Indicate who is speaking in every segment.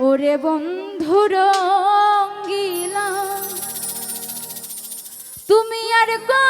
Speaker 1: ওরে বন্ধু রঙ্গিলা তুমি আর গা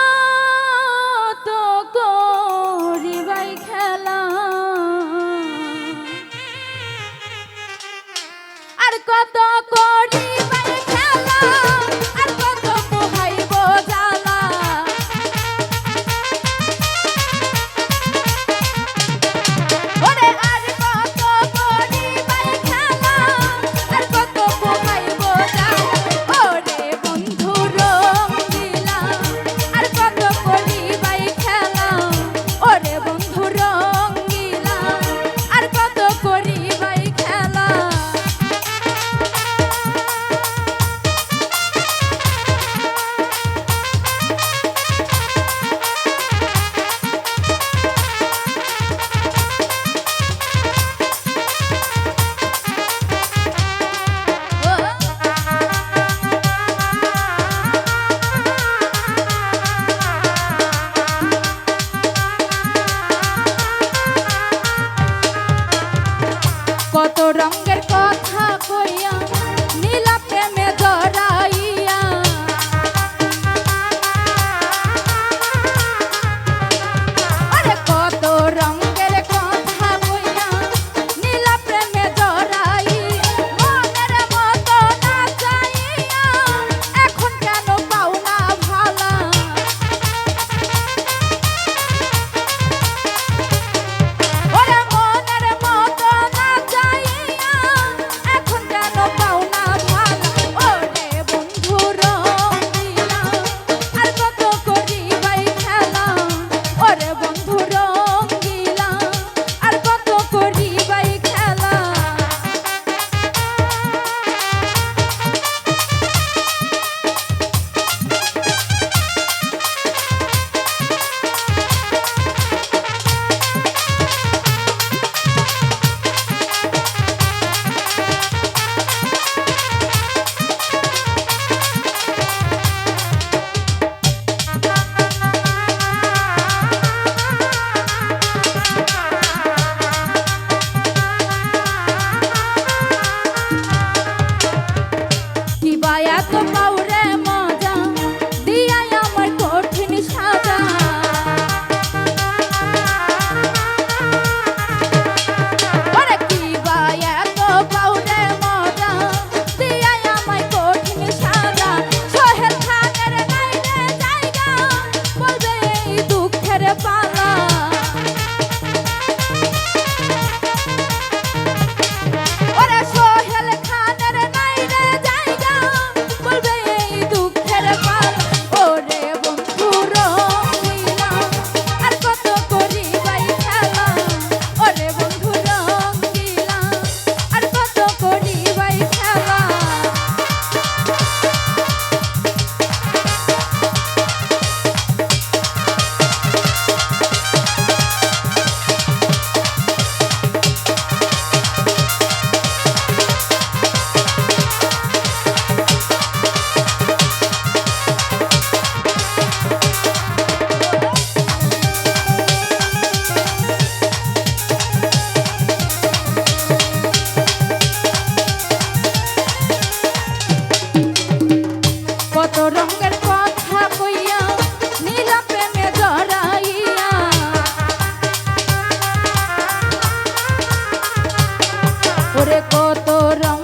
Speaker 1: কত রঙের কথা কইয়া নীলা প্রেমে জড়াইয়া। কত রঙ